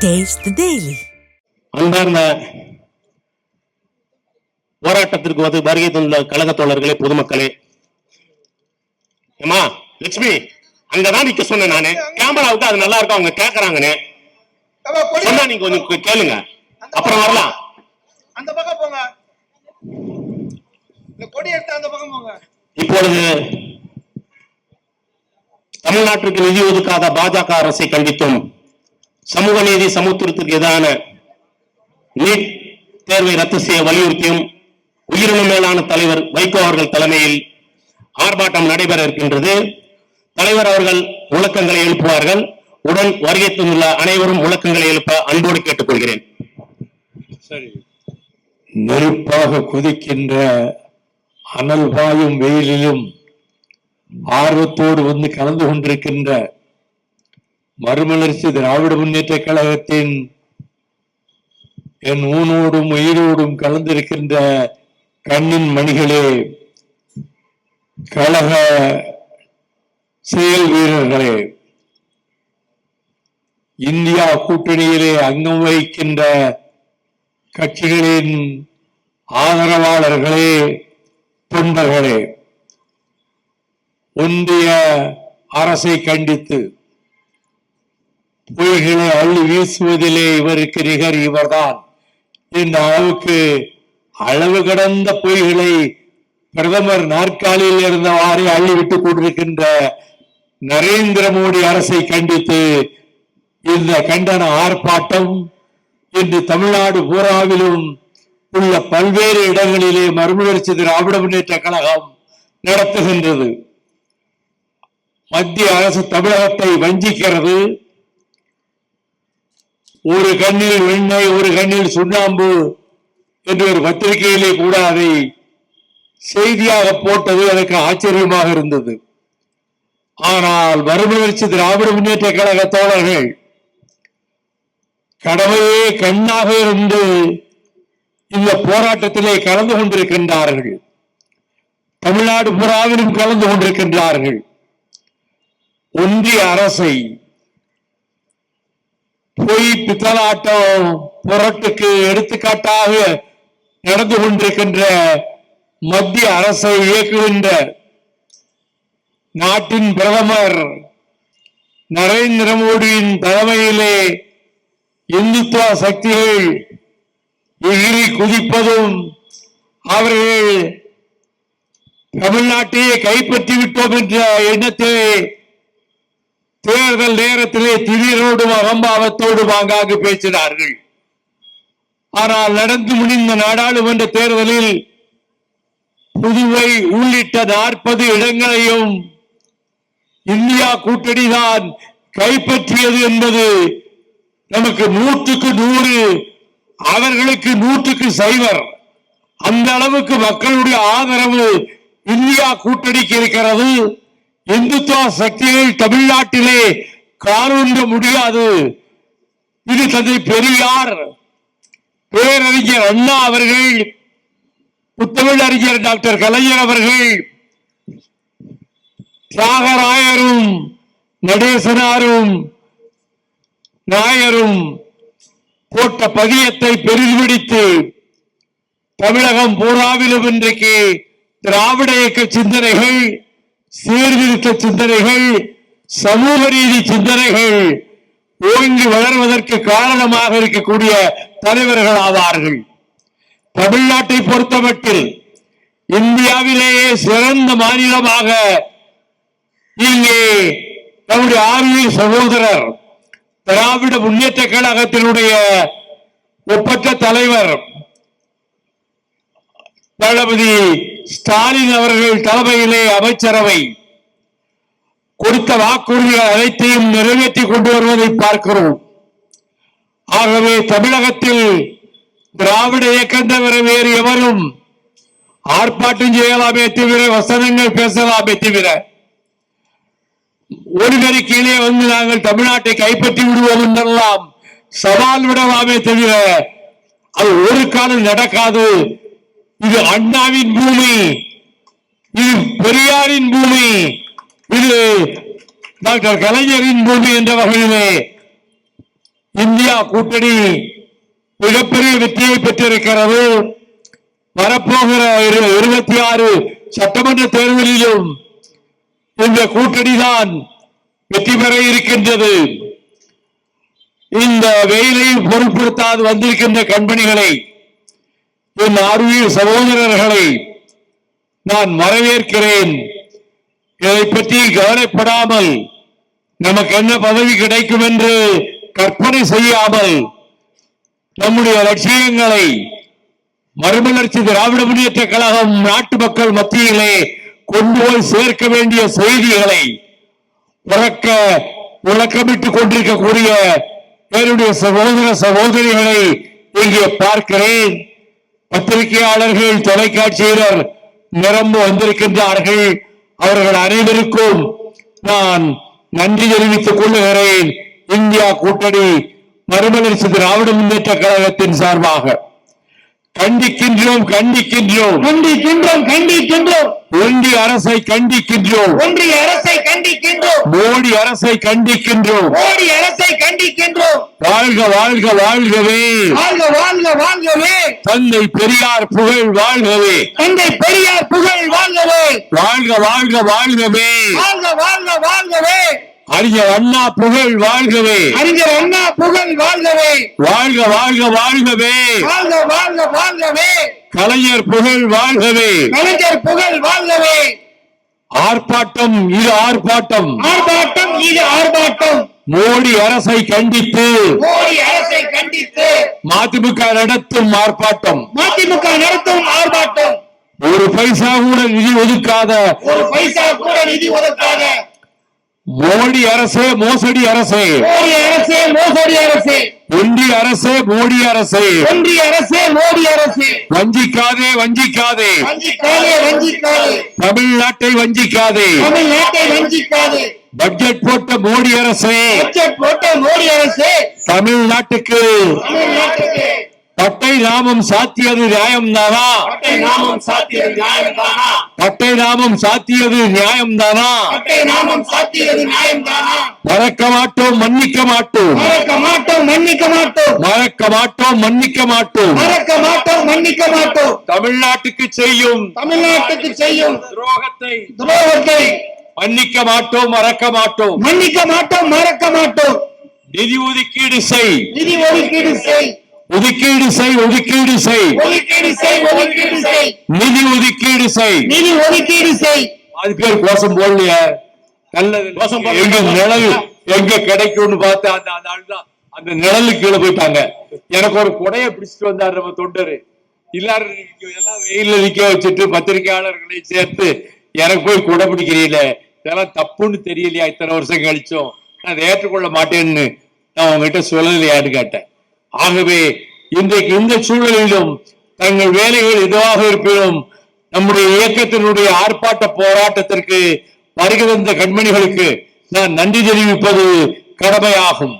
Taste the Daily. அன்பார்ந்த போராட்டத்திற்கு வந்து வருகை தந்த கழக தோழர்களே பொதுமக்களே. ஏமா லட்சுமி அங்கதான் நிக்க சொன்னேன் நானு. கேமராவுக்கு அது நல்லா இருக்கும் அவங்க கேக்குறாங்கன்னு. சொன்னா நீங்க கொஞ்சம் கேளுங்க. அப்புறம் வரலாம். அந்த பக்கம் போங்க. இந்த கொடி எடுத்து அந்த பக்கம் போங்க. இப்பொழுது தமிழ்நாட்டிற்கு நிதி ஒதுக்காத பாஜக அரசை கண்டித்தும். சமூக நீதி சமத்துவத்திற்கு எதிரான நீட் தேர்வை ரத்து செய்ய வலியுறுத்தியும் உயிரின மேலான தலைவர் வைகோ அவர்கள் தலைமையில் ஆர்ப்பாட்டம் நடைபெற இருக்கின்றது. தலைவர் அவர்கள் முழக்கங்களை எழுப்புவார்கள். உடன் வருகை தந்துள்ள அனைவரும் முழக்கங்களை எழுப்ப அன்போடு கேட்டுக்கொள்கிறேன். நெருப்பாக கொதிக்கின்ற அனல் பாயும் வெயிலிலும் ஆர்வத்தோடு வந்து கலந்து கொண்டிருக்கின்ற மறுமலர்ச்சி திராவிட முன்னேற்ற கழகத்தின் என் ஊனோடும் உயிரோடும் கலந்திருக்கின்ற கண்ணின் மணிகளே கழக செயல் வீரர்களே இந்தியா கூட்டணியிலே அங்கம் வகிக்கின்ற கட்சிகளின் ஆதரவாளர்களே தொண்டர்களே ஒன்றிய அரசை கண்டித்து பொய்களை அள்ளி வீசுவதிலே இவருக்கு நிகர் இவர்தான். இந்த அளவுக்கு அளவு கடந்த பொய்களை பிரதமர் நாற்காலியில் இருந்தவாறு அள்ளிவிட்டுக் கொண்டிருக்கின்ற நரேந்திர மோடி அரசை கண்டித்து இந்த கண்டன ஆர்ப்பாட்டம் இன்று தமிழ்நாடு பூராவிலும் உள்ள பல்வேறு இடங்களிலே மறுமலர்ச்சி திராவிட முன்னேற்ற கழகம் நடத்துகின்றது. மத்திய அரசு தமிழகத்தை வஞ்சிக்கிறது. ஒரு கண்ணில் வெண்ணெய் ஒரு கண்ணில் சுண்ணாம்பு என்று ஒரு பத்திரிகையிலே கூட அதை செய்தியாக போட்டது எனக்கு ஆச்சரியமாக இருந்தது. ஆனால் மறுமலர்ச்சி திராவிட முன்னேற்ற கழக தோழர்கள் கடமையே கண்ணாக இருந்து இந்த போராட்டத்திலே கலந்து கொண்டிருக்கின்றார்கள். தமிழ்நாடு புறாவிலும் கலந்து கொண்டிருக்கின்றார்கள். ஒன்றிய அரசை பொய் பித்தலாட்டம் புரட்டுக்கு எடுத்துக்காட்டாக நடந்து கொண்டிருக்கின்ற மத்திய அரசை இயக்குகின்ற நாட்டின் பிரதமர் நரேந்திர மோடியின் தலைமையிலே இந்துத்துவ சக்திகள் எகிரி குதிப்பதும் அவர்கள் தமிழ்நாட்டையே கைப்பற்றி விட்டோம் என்ற எண்ணத்திலே தேர்தல் நேரத்திலே திடீரோடும் அகம்பாவத்தோடும் ஆங்காங்கு பேசினார்கள். ஆனால் நடந்து முடிந்த நாடாளுமன்ற தேர்தலில் புதுவை உள்ளிட்ட நாற்பது இடங்களையும் இந்தியா கூட்டணிதான் கைப்பற்றியது என்பது நமக்கு நூற்றுக்கு நூறு அவர்களுக்கு நூற்றுக்கு சைவர். அந்த அளவுக்கு மக்களுடைய ஆதரவு இந்தியா கூட்டணிக்கு இருக்கிறது. இந்துத்துவ சக்திகள் தமிழ்நாட்டிலே காணொன்ற முடியாது. இது தந்தை பெரியார் பேரறிஞர் அண்ணா அவர்கள் புத்தமிழ் அறிஞர் டாக்டர் கலைஞர் அவர்கள் தியாகராயரும் நடேசனாரும் நாயரும் போட்ட பதியத்தை பெரிதுபிடித்து தமிழகம் பூராவிலும் இன்றைக்கு திராவிட இயக்க சிந்தனைகள் சீர்திருத்த சிந்தனைகள் சமூக ரீதி சிந்தனைகள் ஓங்கி வளர்வதற்கு காரணமாக இருக்கக்கூடிய தலைவர்கள் ஆவார்கள். தமிழ்நாட்டை பொறுத்தமட்டில் இந்தியாவிலேயே சிறந்த மாநிலமாக இங்கே நம்முடைய ஆர்வி சகோதரர் திராவிட முன்னேற்ற கழகத்தினுடைய ஒப்பற்ற தலைவர் தளபதி ஸ்டாலின் அவர்கள் தலைமையிலே அமைச்சரவை கொடுத்த வாக்குறுதிகள் அனைத்தையும் நிறைவேற்றி கொண்டு வருவதை பார்க்கிறோம். ஆகவே தமிழகத்தில் திராவிட இயக்கம் தவிர வேறு எவரும் ஆர்ப்பாட்டம் செய்யலாமே தவிர வசனங்கள் பேசலாமே தவிர ஒருவரை கீழே வந்து நாங்கள் தமிழ்நாட்டை கைப்பற்றி விடுவோம் என்றெல்லாம் சவால் விடலாமே தவிர அது ஒரு காலம் நடக்காது. இது அண்ணாவின் பூமி. இது பெரியாரின் பூமி. இது டாக்டர் கலைஞரின் பூமி என்ற வகையிலே இந்தியா கூட்டணி மிகப்பெரிய வெற்றியை பெற்றிருக்கிறது. வரப்போகிற இருபத்தி ஆறு சட்டமன்ற தேர்தலிலும் இந்த கூட்டணி தான் வெற்றி பெற இருக்கின்றது. இந்த வெயிலை பொருட்படுத்தாது வந்திருக்கின்ற கம்பெனிகளை என் ஆர்வீர் சகோதரர்களை நான் வரவேற்கிறேன். இதை பற்றி கவலைப்படாமல் நமக்கு என்ன பதவி கிடைக்கும் என்று கற்பனை செய்யாமல் நம்முடைய லட்சியங்களை மறுமலர்ச்சி திராவிட முன்னேற்ற கழகம் நாட்டு மக்கள் மத்தியிலே கொண்டு போய் சேர்க்க வேண்டிய செய்திகளை உறக்க விளக்கமிட்டுக் கொண்டிருக்கக்கூடிய என்னுடைய சகோதர சகோதரிகளை இங்கே பார்க்கிறேன். பத்திரிகையாளர்கள் தொலைக்காட்சியினர் நிரம்ப வந்திருக்கின்றார்கள். அவர்கள் அனைவருக்கும் நான் நன்றி தெரிவித்துக் கொள்ளுகிறேன் இந்தியா கூட்டணி மறுமலர்ச்சி திராவிட முன்னேற்ற கழகத்தின் சார்பாக. கண்டிக்கின்றோம் கண்டிக்கின்றோம். கண்டிக்கின்றோம் கண்டிக்கின்றோம். ஒன்றிய அரசை கண்டிக்கின்றோம். ஒன்றிய அரசை கண்டிக்கின்றோம். மோடி அரசை கண்டிக்கின்றோம். மோடி அரசை கண்டிக்கின்றோம். வாழ்க வாழ்க வாழ்கவே. வாழ்க வாழ்க வாழ்கவே. தந்தை பெரியார் புகழ் வாழ்கவே. தந்தை பெரியார் புகழ் வாழ்கவே. வாழ்க வாழ்க வாழ்கவே. வாழ்க வாழ்க வாழ்கவே. அறிஞர் அண்ணா புகழ் வாழ்கவே. அறிஞர் அண்ணா புகழ் வாழ்கவே. வாழ்க வாழ்க வாழ்கவே. வாழ்க வாழ்க வாழ்கவே. கலைஞர் புகழ் வாழ்கவே. கலைஞர் புகழ் வாழ்கவே. ஆர்ப்பாட்டம் இது ஆர்ப்பாட்டம். ஆர்ப்பாட்டம் இது ஆர்ப்பாட்டம். மோடி அரசை கண்டித்து. மோடி அரசை கண்டித்து. மதிமுக நடத்தும் ஆர்ப்பாட்டம். மதிமுக நடத்தும் ஆர்ப்பாட்டம். ஒரு பைசா கூட நிதி ஒதுக்காத. ஒரு பைசா கூட நிதி ஒதுக்காத. மோடி அரசே மோசடி அரசே. மோடி அரசே மோசடி அரசே. ஒன்றிய அரசே மோடி அரசே. ஒன்றிய அரசே மோடி அரசே. வஞ்சிக்காதே வஞ்சிக்காதே. வஞ்சிக்காதே வஞ்சிக்காதே. தமிழ்நாட்டை வஞ்சிக்காதே. தமிழ்நாட்டை வஞ்சிக்காதே. பட்ஜெட் போட்ட மோடி அரசே. பட்ஜெட் போட்ட மோடி அரசே. தமிழ்நாட்டுக்கு. தமிழ்நாட்டுக்கு. பட்டை நாமம் சாத்தியது நியாயம்தானா? பட்டை நாமம் சாத்தியது நியாயம்தானா? பட்டை நாமம் சாத்தியது நியாயம்தானா? பட்டை நாமம் சாத்தியது நியாயம்தானா? மறக்க மாட்டோம் மன்னிக்க மாட்டோம். மறக்க மாட்டோம் மன்னிக்க மாட்டோம். மறக்க மாட்டோம் மன்னிக்க மாட்டோம். மறக்க மாட்டோம் மன்னிக்க மாட்டோம். தமிழ்நாட்டுக்கு செய்யும். தமிழ்நாட்டுக்கு செய்யும். துரோகத்தை துரோகத்தை மன்னிக்க மாட்டோம் மறக்க மாட்டோம். மன்னிக்க மாட்டோம் மறக்க மாட்டோம். நிதி ஒதுக்கீடு செய். நிதி ஒதுக்கீடு செய். ஒதுக்கீடு செய் ஒதுக்கீடு செய். ஒதுக்கீடு செய் ஒதுக்கீடு செய். நிதி ஒதுக்கீடு செய். நிதி ஒதுக்கீடு செய். அது பேர் கோஷம் போடலையா. நல்லது கோஷம். எங்க நிழல் எங்க கிடைக்கும்னு பார்த்து அந்த அந்த ஆள் தான். அந்த நிழலுக்கு கீழே போயிட்டாங்க. எனக்கு ஒரு குடைய பிடிச்சிட்டு வந்தாரு நம்ம தொண்டரு. எல்லாரும் எல்லாம் வெயில்ல நிக்க வச்சுட்டு பத்திரிகையாளர்களை சேர்த்து எனக்கு போய் குடை பிடிக்கிறீங்களே. இதெல்லாம் தப்புன்னு தெரியலையா? இத்தனை வருஷம் கழிச்சும். நான் அதை ஏற்றுக்கொள்ள மாட்டேன்னு நான் உங்ககிட்ட சொல்லலையான்னு கேட்டேன். ஆகவே இன்றைக்கு இந்த சூழலிலும் தங்கள் வேலைகள் எதுவாக இருப்பினும் நம்முடைய இயக்கத்தினுடைய ஆர்ப்பாட்ட போராட்டத்திற்கு வருகை தந்த கண்மணிகளுக்கு நான் நன்றி தெரிவிப்பது கடமையாகும்.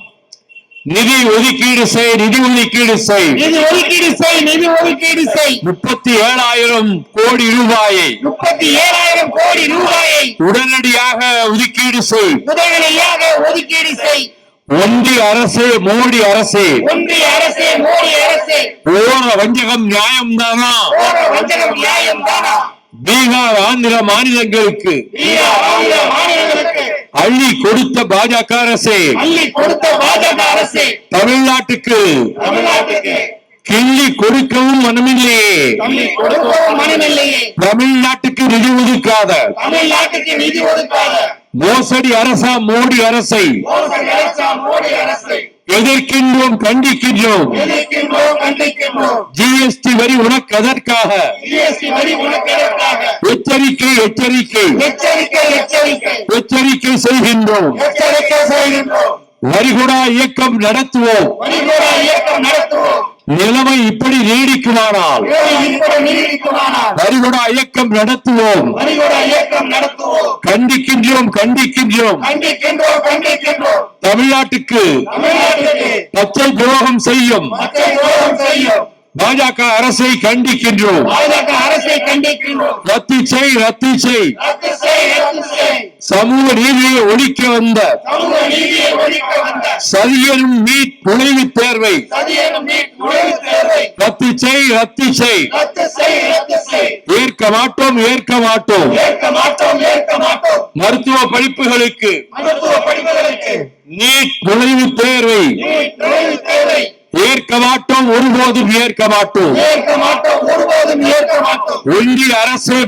நிதி ஒதுக்கீடு செய் நிதி ஒதுக்கீடு செய். நிதி ஒதுக்கீடு செய் நிதி ஒதுக்கீடு செய். முப்பத்தி ஏழாயிரம் கோடி ரூபாயை முப்பத்தி ஏழாயிரம் கோடி ரூபாயை உடனடியாக ஒதுக்கீடு செய். உதவியாக ஒதுக்கீடு செய். ஒன்றிய அரசே மோடி அரசே. ஒன்றிய அரசே மோடி அரசே. ஓர வஞ்சகம் நியாயம்தானா? போற வஞ்சகம் நியாயம் தானா பீகார் ஆந்திர மாநிலங்களுக்கு. அள்ளி கொடுத்த பாஜக அரசே. அள்ளி கொடுத்த பாஜக அரசே. தமிழ்நாட்டுக்கு. தமிழ்நாட்டுக்கு. கிள்ளி கொடுக்கவும் மனமில்லையே. கொடுக்கவும் மனமில்லையே. தமிழ்நாட்டுக்கு நிதி ஒதுக்காத. தமிழ்நாட்டுக்கு நிதி ஒதுக்காத. மோசடி அரசா மோடி அரசை எதிர்க்கின்றோம் கண்டிக்கின்றோம். ஜிஎஸ்டி வரி உனக்கு அதற்காக எச்சரிக்கை எச்சரிக்கை. எச்சரிக்கை செய்கின்றோம். வரிகுடா இயக்கம் நடத்துவோம். வரிகோரா இயக்கம் நடத்துவோம். நிலைமை இப்படி நீடிக்குமானால் வரிகுடா இயக்கம் நடத்துவோம். கண்டிக்கின்றோம் கண்டிக்கின்றோம். தமிழ்நாட்டுக்கு பச்சை துரோகம் செய்யும். பாஜக அரசை கண்டிக்கின்றோம். ரத்து செய் ரத்து செய். சமூக நீதியை ஒழிக்க வந்த சதியனும் நீட் நுழைவுத் தேர்வை ரத்து செய் ரத்து செய். ஏற்க மாட்டோம் ஏற்க மாட்டோம். மருத்துவ படிப்புகளுக்கு. நீட் நுழைவுத் தேர்வை நீட் நுழைவுத் தேர்வை ஏற்க மாட்டோம் ஒருபோதும் ஏற்க மாட்டோம். ஏற்க மாட்டோம் ஒருபோதும் ஏற்க மாட்டோம். ஒன்றிய அரசு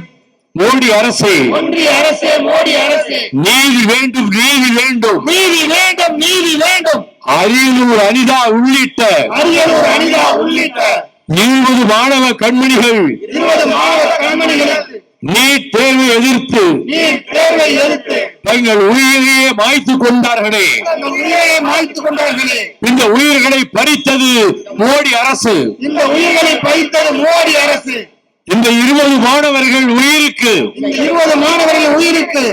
மோடி அரசு. ஒன்றிய அரசே மோடி அரசே. நீதி வேண்டும் நீதி வேண்டும். நீதி வேண்டும் நீதி வேண்டும். அரியலூர் அனிதா உள்ளிட்ட அரியலூர் அனிதா உள்ளிட்ட இருபது மாணவ கண்மணிகள் இருபது மாவட்ட கண்மணிகளுக்கு நீட் தேர்வை எதிர்த்து தேர்வை எதிர்த்து தங்கள் உயிரையே மாய்த்து கொண்டார்களே. மாய்த்து கொண்டார்களே. இந்த உயிர்களை பறித்தது மோடி அரசு. இந்த உயிர்களை பறித்தது மோடி அரசு. இந்த இருபது மாணவர்கள் உயிருக்கு இருபது மாணவர்கள் உயிருக்கு.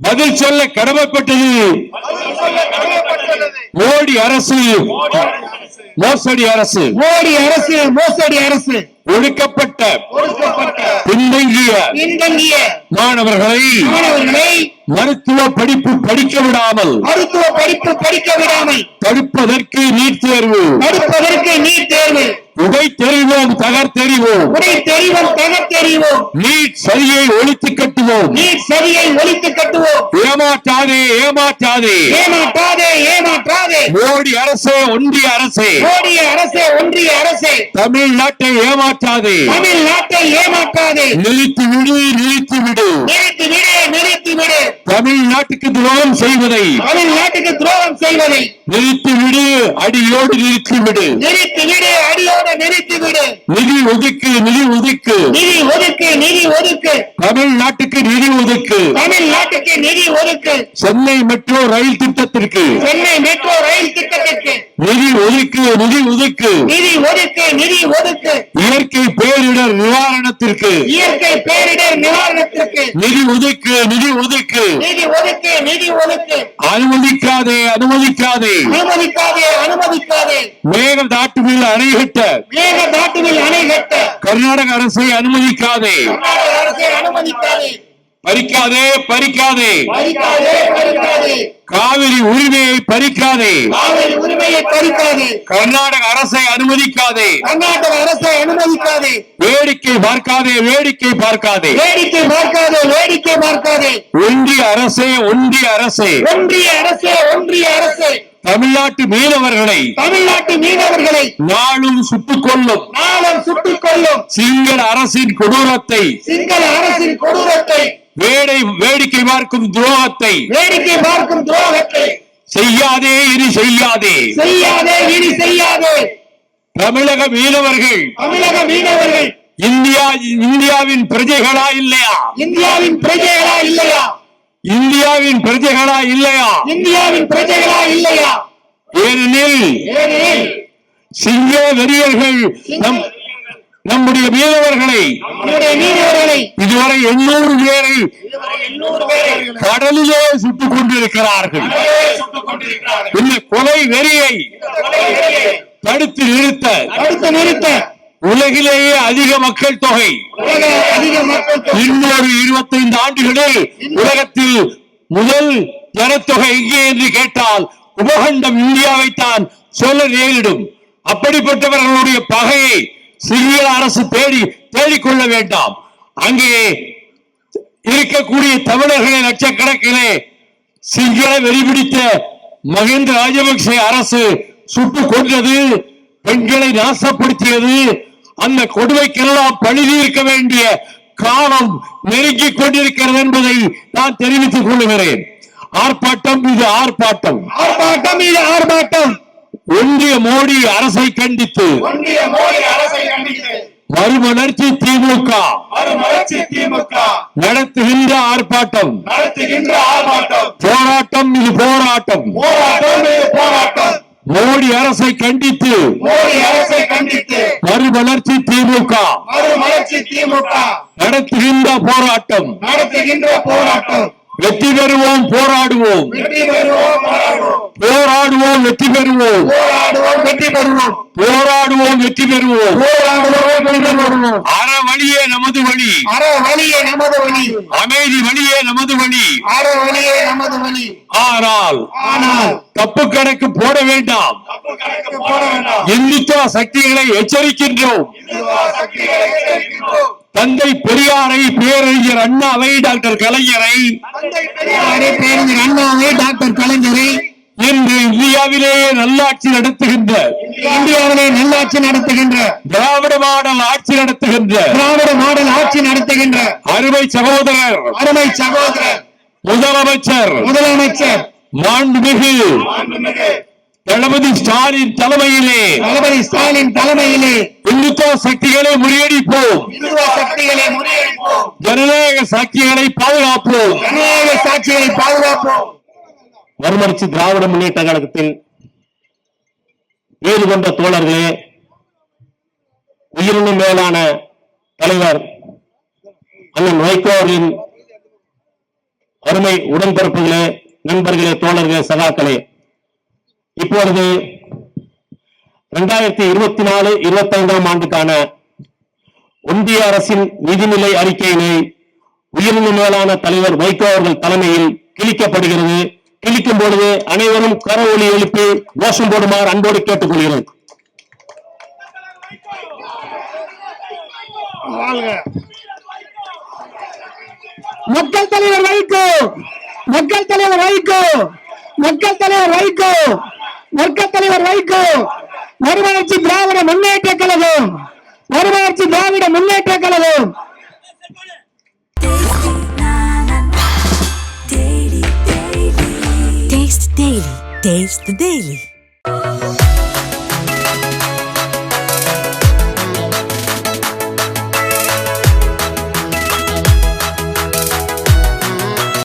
பதில் சொல்ல கடமைப்பட்டது. மோடி அரசு. மோசடி அரசு. மோடி அரசு மோசடி அரசு. ஒடுக்கப்பட்ட பின்தங்கிய மாணவர்களை மாணவர்களை மருத்துவ படிப்பு படிக்க விடாமல். மருத்துவ படிப்பு படிக்க விடாமல். தடுப்பதற்கு நீட் தேர்வு. தடுப்பதற்கு நீட் தேர்வு. உடை தெரிவோம் தகர் தெரிவோம். உடை தெரிவோம் தகத் தெரிவோம். நீட் சரியை ஒழித்து கட்டுவோம். நீட் சதியை ஒழித்து கட்டுவோம். ஏமாற்றாதே ஏமாற்றாதே. ஏமாற்றாதே ஏமாற்றாதே. மோடி அரசே ஒன்றிய அரசே. மோடி அரசே ஒன்றிய அரசே. தமிழ்நாட்டை ஏமாற்றாதே. தமிழ்நாட்டை ஏமாற்றாதே. நிறுத்தி விடு நிறுத்தி விடு தமிழ்நாட்டுக்கு துரோகம் செய்வதை தமிழ்நாட்டுக்கு துரோகம் செய்வதை நிறுத்தி விடு அடியோடு நிறுத்தி விடு நிறுத்தி விடு அடியோடு நிறுத்தி விடு நிதி ஒதுக்கு நிதி ஒதுக்கு. நிதி ஒதுக்கு நிதி ஒதுக்கு. தமிழ்நாட்டுக்கு நிதி ஒதுக்கு. தமிழ்நாட்டுக்கு நிதி ஒதுக்கு. சென்னை மெட்ரோ ரயில் திட்டத்திற்கு. சென்னை மெட்ரோ ரயில் திட்டத்திற்கு. நிதி ஒதுக்கு நிதி ஒதுக்கு. நிதி ஒதுக்கு நிதி ஒதுக்கு. இயற்கை பேரிடர் நிவாரணத்திற்கு. இயற்கை பேரிடர் நிவாரணத்திற்கு. நிதி ஒதுக்கு நிதி ஒதுக்கு. நிதி ஒதுக்கு நிதி ஒதுக்கு. அனுமதிக்காதே அனுமதிக்காதே. அனுமதிக்காதே அனுமதிக்காதே. மேகதாட்டுவில் அணை கட்ட. மேக அணை கட்ட. கர்நாடக அரசை அனுமதிக்காதே. கர்நாடக அரசை அனுமதிக்காதே. பறிக்காதே பறிக்காதே. பறிக்காதே பறிக்காதே. காவிரி உரிமையை பறிக்காதே. காவிரி உரிமையை பறிக்காதே. கர்நாடக அரசை அனுமதிக்காதே. கர்நாடக அரசை அனுமதிக்காதே. வேடிக்கை பார்க்காதே வேடிக்கை பார்க்காதே. வேடிக்கை பார்க்காதே வேடிக்கை பார்க்காதே. ஒன்றிய அரசே ஒன்றிய அரசே. ஒன்றிய அரசே ஒன்றிய அரசே. தமிழ்நாட்டு மீனவர்களை தமிழ்நாட்டு மீனவர்களை நாளும் சுட்டுக் கொள்ளும் நாளம் சுட்டுக் கொள்ளும் சிங்கள அரசின் கொடூரத்தை சிங்கள அரசின் கொடூரத்தை வேடை வேடிக்கை பார்க்கும் துரோகத்தை வேடிக்கை பார்க்கும் துரோகத்தை செய்யாதே இனி செய்யாதே. செய்யாதே இனி செய்யாதே. தமிழக மீனவர்கள் தமிழக மீனவர்கள் இந்தியா இந்தியாவின் பிரஜைகளா இல்லையா? இந்தியாவின் பிரஜைகளா இல்லையா? இந்தியாவின் பிரஜைகளா இல்லையா? இந்தியாவின் பிரஜைகளா இல்லையா? ஏனெனில் ஏனெனில் சிங்கள வெறியர்கள் நம் நம்முடைய மீனவர்களை இதுவரை எண்ணூறு பேரை கடலிலே சுட்டுக் கொண்டிருக்கிறார்கள். இந்த கொலை வெறியை தடுத்து நிறுத்த அடுத்து நிறுத்த உலகிலேயே அதிக மக்கள் தொகை. உலக அதிக மக்கள் தொகை. இன்னொரு இருபத்தைந்து ஆண்டுகளில் உலகத்தில் முதல் ஜனத்தொகை எங்கே என்று கேட்டால் உபகண்டம் இந்தியாவைத்தான் சொல்ல நேரிடும். அப்படிப்பட்டவர்களுடைய பகையை சிறிய அரசு தேடி தேடிக்கொள்ள வேண்டாம். அங்கே இருக்கக்கூடிய தமிழர்களை லட்சக்கணக்கிலே சிங்கள வெறிபிடித்த மகேந்த ராஜபக்சே அரசு சுட்டுக் கொண்டது பெண்களை நாசப்படுத்தியது அந்த கொடுமைக்கெல்லாம் பழி இருக்க வேண்டிய காலம் நெருங்கிக் கொண்டிருக்கிறது என்பதை நான் தெரிவித்துக் கொள்கிறேன். ஆர்ப்பாட்டம் இது ஆர்ப்பாட்டம். ஆர்ப்பாட்டம் இது ஆர்ப்பாட்டம். ஒன்றிய மோடி அரசை கண்டித்து ஒன்றிய மோடி அரசை கண்டித்து மறுமலர்ச்சி திமுக மறுமலர்ச்சி திமுக நடத்துகின்ற ஆர்ப்பாட்டம் நடத்துகின்ற ஆர்ப்பாட்டம் போராட்டம் இது போராட்டம் போராட்டம் இது போராட்டம் மோடி அரசை கண்டித்து மோடி அரசை கண்டித்து மறுமலர்ச்சி திமுக மறுமலர்ச்சி திமுக நடத்துகின்ற போராட்டம் நடத்துகின்ற போராட்டம் வெற்றி பெறுவோம் போராடுவோம். போராடுவோம். வெற்றி பெறுவோம். போராடுவோம் வெற்றி பெறுவோம். போராடுவோம் வெற்றி பெறுவோம். போராடுவோம் வெற்றி பெறுவோம். அற வழியே நமது வழி. அற வழியே நமது வழி. அமைதி வழியே நமது வழி. அற வழியே நமது வழி. ஆனால் ஆனால் தப்பு கணக்கு போட வேண்டாம். இந்துத்துவ சக்திகளை எச்சரிக்கின்றோம். தந்தை பெரியாரை பேரறிஞர் அண்ணாவை டாக்டர் கலைஞரை. பேரறிஞர் அண்ணாவை டாக்டர் கலைஞரை. இன்று இந்தியாவிலேயே நல்லாட்சி நடத்துகின்ற இந்தியாவிலே நல்லாட்சி நடத்துகின்ற திராவிட மாடல் ஆட்சி நடத்துகின்ற திராவிட மாடல் ஆட்சி நடத்துகின்ற அருமை சகோதரர் அருமை சகோதரர் முதலமைச்சர் முதலமைச்சர் மாண்புமிகு தளபதி ஸ்டாலின் தலைமையிலே. தளபதி ஸ்டாலின் தலைமையிலே. இந்துத்துவ சக்திகளை முறியடிப்போம். இந்துவ சக்திகளை முறியடிப்போம். ஜனநாயக சக்திகளை பாதுகாப்போம். ஜனநாயக சாட்சிகளை பாதுகாப்போம். மறுமலர்ச்சி திராவிட முன்னேற்ற கழகத்தின் வீடு கொண்ட தோழர்களே உயிரினும் மேலான தலைவர் அண்ணன் வைகோ அவர்களின் அருமை உடன்பிறப்புகளே நண்பர்களே தோழர்களே சகாக்களே. இப்பொழுது இரண்டாயிரத்தி இருபத்தி நாலு இருபத்தி ஐந்தாம் ஆண்டுக்கான ஒன்றிய அரசின் நிதிநிலை அறிக்கையினை உயிரினும் மேலான தலைவர் வைகோ அவர்கள் தலைமையில் கிழிக்கப்படுகிறது. கிழிக்கும் பொழுது அனைவரும் கரவொலி எழுப்பி கோஷம் போடுமாறு அன்போடு கேட்டுக்கொள்கிறேன். மக்கள் தலைவர் வைகோ! மக்கள் தலைவர் வைகோ! மக்கள் தலைவர் வைகோ! வர்க்க தலைவர் வைகோ மறுமலர்ச்சி திராவிட முன்னேற்ற கழகம். மறுமலர்ச்சி Dravida Munnetra Kazhagam. Taste the Daily.